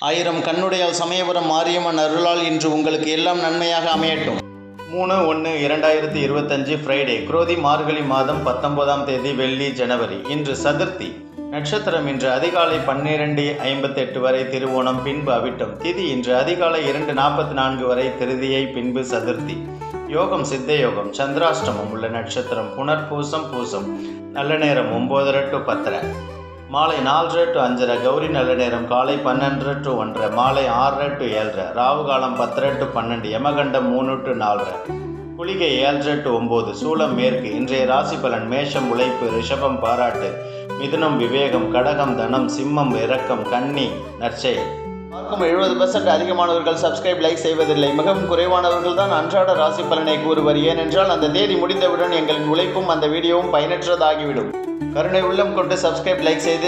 ஆயிரம் கண்ணுடையால் சமயபுரம் மாரியம்மன் அருளால் இன்று உங்களுக்கு எல்லாம் நன்மையாக அமையட்டும். மூணு ஒன்று இரண்டாயிரத்தி இருபத்தஞ்சு ஃப்ரைடே குரோதி மார்கழி மாதம் பத்தொன்பதாம் தேதி வெள்ளி ஜனவரி. இன்று சதுர்த்தி. நட்சத்திரம் இன்று அதிகாலை பன்னிரண்டு ஐம்பத்தெட்டு வரை திருவோணம் பின்பு அவிட்டம். திதி இன்று அதிகாலை இரண்டு நாற்பத்தி நான்கு வரை திருதியை பின்பு சதுர்த்தி. யோகம் சித்த யோகம் சந்திராஷ்டமம் உள்ள நட்சத்திரம் புனர்பூசம் பூசம். நல்ல நேரம் ஒம்போதரை டு பத்தரை. மாலை நாலரை டு அஞ்சரை கௌரி நல்ல நேரம் காலை பன்னெண்டரை டு ஒன்றரை மாலை ஆறரை டு ஏழரை ராவு காலம் பத்தரை டு பன்னெண்டு யமகண்டம் மூணு டு நாலரை குளிகை ஏழரை டு ஒம்பது சூலம் மேற்கு இன்றைய ராசி பலன் மேஷம் உழைப்பு ரிஷபம் பாராட்டு மிதுனம் விவேகம் கடகம் தனம் சிம்மம் இரக்கம் கன்னி நற்செயல். பார்க்கும் எழுபது பர்சன்ட் அதிகமானவர்கள் சப்ஸ்கிரைப் லைக் செய்வதில்லை. மிகவும் குறைவானவர்கள் தான் அன்றாட ராசி பலனை கூறுவர். ஏனென்றால் அந்த தேதி முடிந்தவுடன் எங்களின் உழைப்பும் அந்த வீடியோவும் பயனற்றதாகிவிடும். கருணை உள்ளம் கொண்டு சப்ஸ்கிரைப் லைக் செய்து